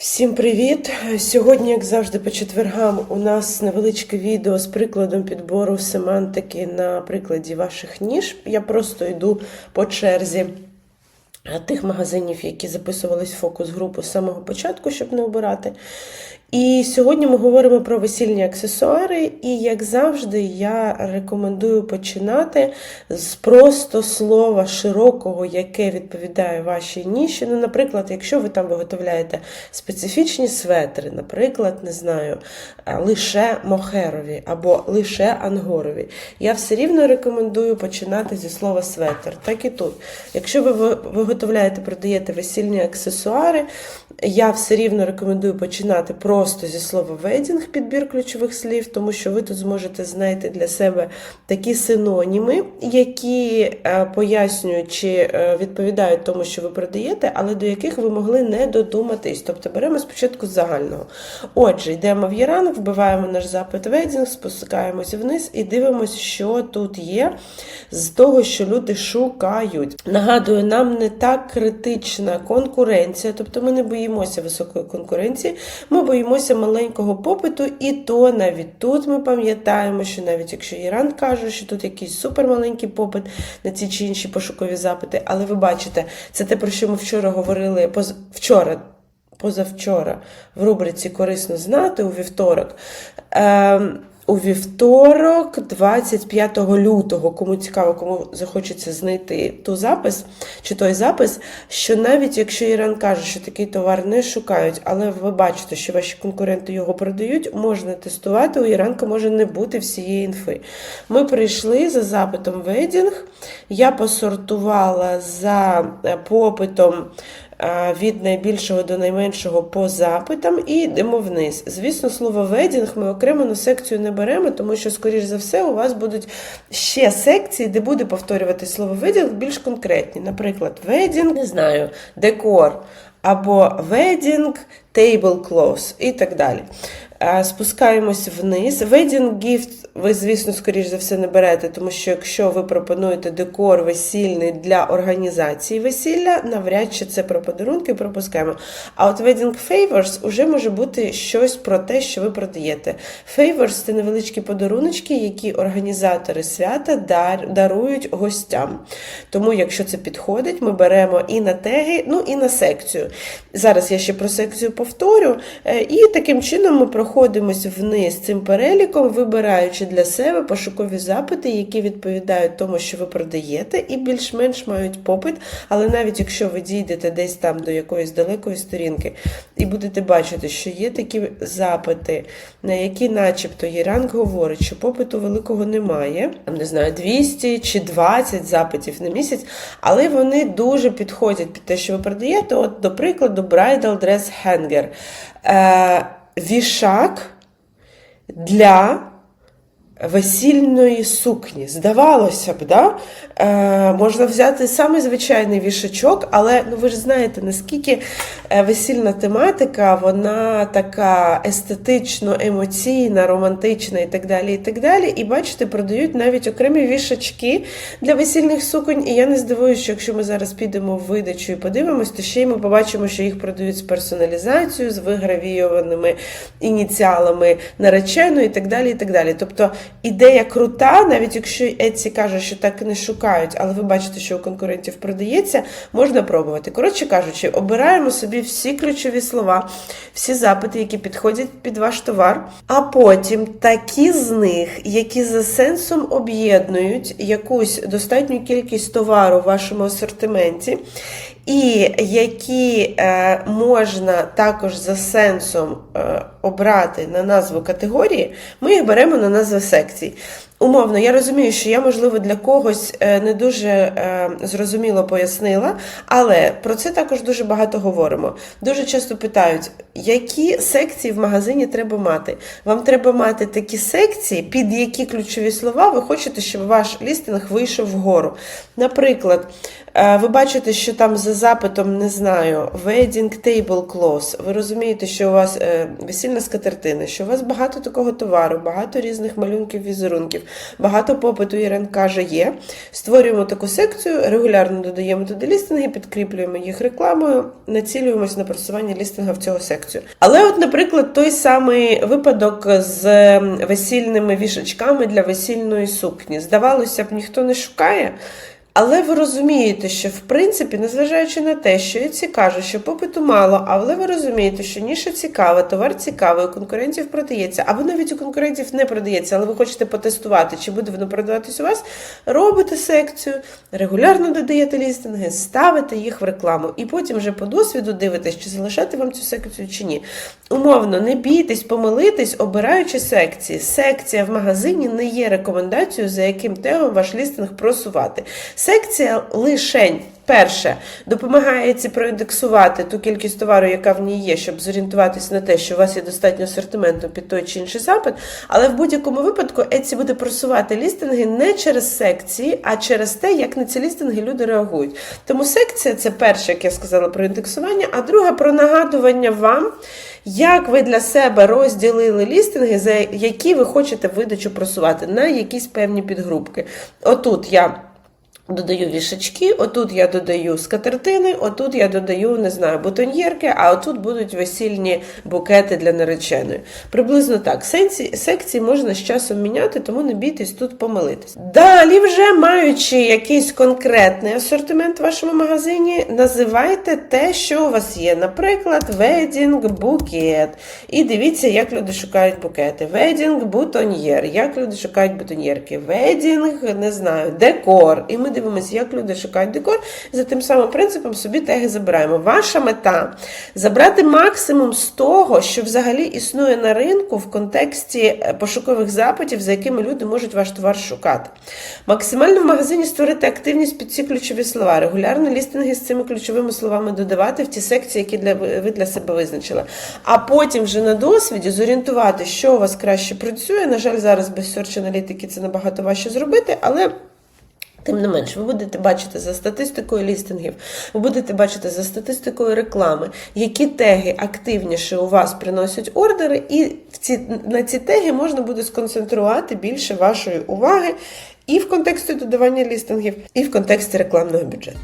Всім привіт! Сьогодні, як завжди, по четвергам у нас невеличке відео з прикладом підбору семантики на прикладі ваших ніж. Я просто йду по черзі тих магазинів, які записувались в фокус-групу з самого початку, щоб не обирати. І сьогодні ми говоримо про весільні аксесуари, і, як завжди, я рекомендую починати з просто слова широкого, яке відповідає вашій ніші. Ну, наприклад, якщо ви там виготовляєте специфічні светри, наприклад, не знаю, е, лише мохерові або лише ангорові, я все рівно рекомендую починати зі слова светр. Так і тут. Якщо ви ви- виготовляєте, продаєте весільні аксесуари, я все рівно рекомендую починати просто зі слова ведінг, підбір ключових слів, тому що ви тут зможете знайти для себе такі синоніми, які е, пояснюють чи е, відповідають тому, що ви продаєте, але до яких ви могли не додуматись. Тобто беремо спочатку з загального. Отже, йдемо в Єранг, вбиваємо наш запит ведінг, спускаємося вниз і дивимося, що тут є з того, що люди шукають. Нагадую, нам не так критична конкуренція, тобто ми не боїмося високої конкуренції, ми боїмося маленького попиту, і то навіть тут ми пам'ятаємо, що навіть якщо Іран каже, що тут якийсь супермаленький попит на ці чи інші пошукові запити, але ви бачите, це те, про що ми вчора говорили поз... вчора. Позавчора в рубриці Корисно знати у вівторок. Ем, у вівторок, 25 лютого, кому цікаво, кому захочеться знайти ту запис чи той запис, що навіть якщо Іран каже, що такий товар не шукають, але ви бачите, що ваші конкуренти його продають, можна тестувати. У Іранка може не бути всієї інфи. Ми прийшли за запитом ведінг. Я посортувала за е, попитом від найбільшого до найменшого по запитам і йдемо вниз. Звісно, слово ведінг ми окремо на секцію не беремо, тому що, скоріш за все, у вас будуть ще секції, де буде повторювати слово ведінг більш конкретні. Наприклад, ведінг, не знаю, декор. Або wedding, tablecloths і так далі. Спускаємось вниз. Wedding gift ви, звісно, скоріш за все, не берете, тому що якщо ви пропонуєте декор весільний для організації весілля, навряд чи це про подарунки пропускаємо. А от wedding favors уже може бути щось про те, що ви продаєте. Favors – це невеличкі подаруночки, які організатори свята дар- дарують гостям. Тому, якщо це підходить, ми беремо і на теги, ну і на секцію. Зараз я ще про секцію повторю. Е, І таким чином ми проходимось вниз цим переліком, вибираючи для себе пошукові запити, які відповідають тому, що ви продаєте, і більш-менш мають попит. Але навіть якщо ви дійдете десь там до якоїсь далекої сторінки і будете бачити, що є такі запити, на які, начебто, Єранг говорить, що попиту великого немає, там, не знаю, 200 чи 20 запитів на місяць, але вони дуже підходять під те, що ви продаєте. От, до прикладу, Bridal Dress Hanger. Е, вішак для весільної сукні. Здавалося б, да? е, можна взяти самий звичайний вішачок, але ну, ви ж знаєте, наскільки е, весільна тематика, вона така естетично, емоційна, романтична і так далі. І так далі. І бачите, продають навіть окремі вішачки для весільних суконь. І я не здивуюся, що якщо ми зараз підемо в видачу і подивимось, то ще й ми побачимо, що їх продають з персоналізацією, з вигравійованими ініціалами нареченої і так далі. і так далі. Тобто ідея крута, навіть якщо Etsy каже, що так не шукають, але ви бачите, що у конкурентів продається, можна пробувати. Коротше кажучи, обираємо собі всі ключові слова, всі запити, які підходять під ваш товар, а потім такі з них, які за сенсом об'єднують якусь достатню кількість товару в вашому асортименті. І які е, можна також за сенсом е, обрати на назву категорії, ми їх беремо на назву contacter. Умовно, я розумію, що я, можливо, для когось е, не дуже е, зрозуміло пояснила, але про це також дуже багато говоримо. Дуже часто питають, які секції в магазині треба мати. Вам треба мати такі секції, під які ключові слова ви хочете, щоб ваш лістинг вийшов вгору. Наприклад, Е, Ви бачите, що там за запитом, не знаю, wedding table cloth. Ви розумієте, що у вас весільна скатертина, що у вас багато такого товару, багато різних малюнків, візерунків, багато попиту Ірен каже є. Створюємо таку секцію, регулярно додаємо туди лістинги, підкріплюємо їх рекламою, націлюємось на просування лістинга в цього секцію. Але, от, наприклад, той самий випадок з ем, весільними вішачками для весільної сукні. Здавалося б, ніхто не шукає. Але ви розумієте, що в принципі, незважаючи на те, що я ці кажу, що попиту мало, але ви розумієте, що ніша цікава, товар цікавий, у конкурентів продається, або навіть у конкурентів не продається, але ви хочете потестувати, чи буде воно продаватись у вас, робите секцію, регулярно додаєте лістинги, ставите їх в рекламу, і потім вже по досвіду дивитесь, чи залишати вам цю секцію чи ні. Умовно, не бійтесь помилитись, обираючи секції. Секція в магазині не є рекомендацією, за яким тегом ваш лістинг просувати. Секція лишень. Перше, допомагає ці проіндексувати ту кількість товару, яка в ній є, щоб зорієнтуватись на те, що у вас є достатньо асортименту під той чи інший запит. Але в будь-якому випадку Etsy буде просувати лістинги не через секції, а через те, як на ці лістинги люди реагують. Тому секція це перше, як я сказала, про індексування, а друге про нагадування вам. Як ви для себе розділили лістинги, за які ви хочете видачу просувати на якісь певні підгрупки? Отут я додаю вішачки, отут я додаю скатертини, отут я додаю, не знаю, бутоньєрки, а отут будуть весільні букети для нареченої. Приблизно так. Секції, секції можна з часом міняти, тому не бійтесь тут помилитись. Далі, вже маючи якийсь конкретний асортимент в вашому магазині, називайте те, що у вас є. Наприклад, ведінг букет. І дивіться, як люди шукають букети. Ведінг бутоньєр. Як люди шукають бутоньєрки. Ведінг, не знаю, декор. І ми дивимося, як люди шукають декор. За тим самим принципом собі теги забираємо. Ваша мета забрати максимум з того, що взагалі існує на ринку в контексті е, пошукових запитів, за якими люди можуть ваш товар шукати. Максимально в магазині створити активність під ці ключові слова, регулярно лістинги з цими ключовими словами додавати в ті секції, які для, ви для себе визначили. А потім вже на досвіді зорієнтувати, що у вас краще працює. На жаль, зараз без Search аналітики це набагато важче зробити, але. Тим не менш, ви будете бачити за статистикою лістингів, ви будете бачити за статистикою реклами, які теги активніше у вас приносять ордери, і в ці, на ці теги можна буде сконцентрувати більше вашої уваги і в контексті додавання лістингів, і в контексті рекламного бюджету.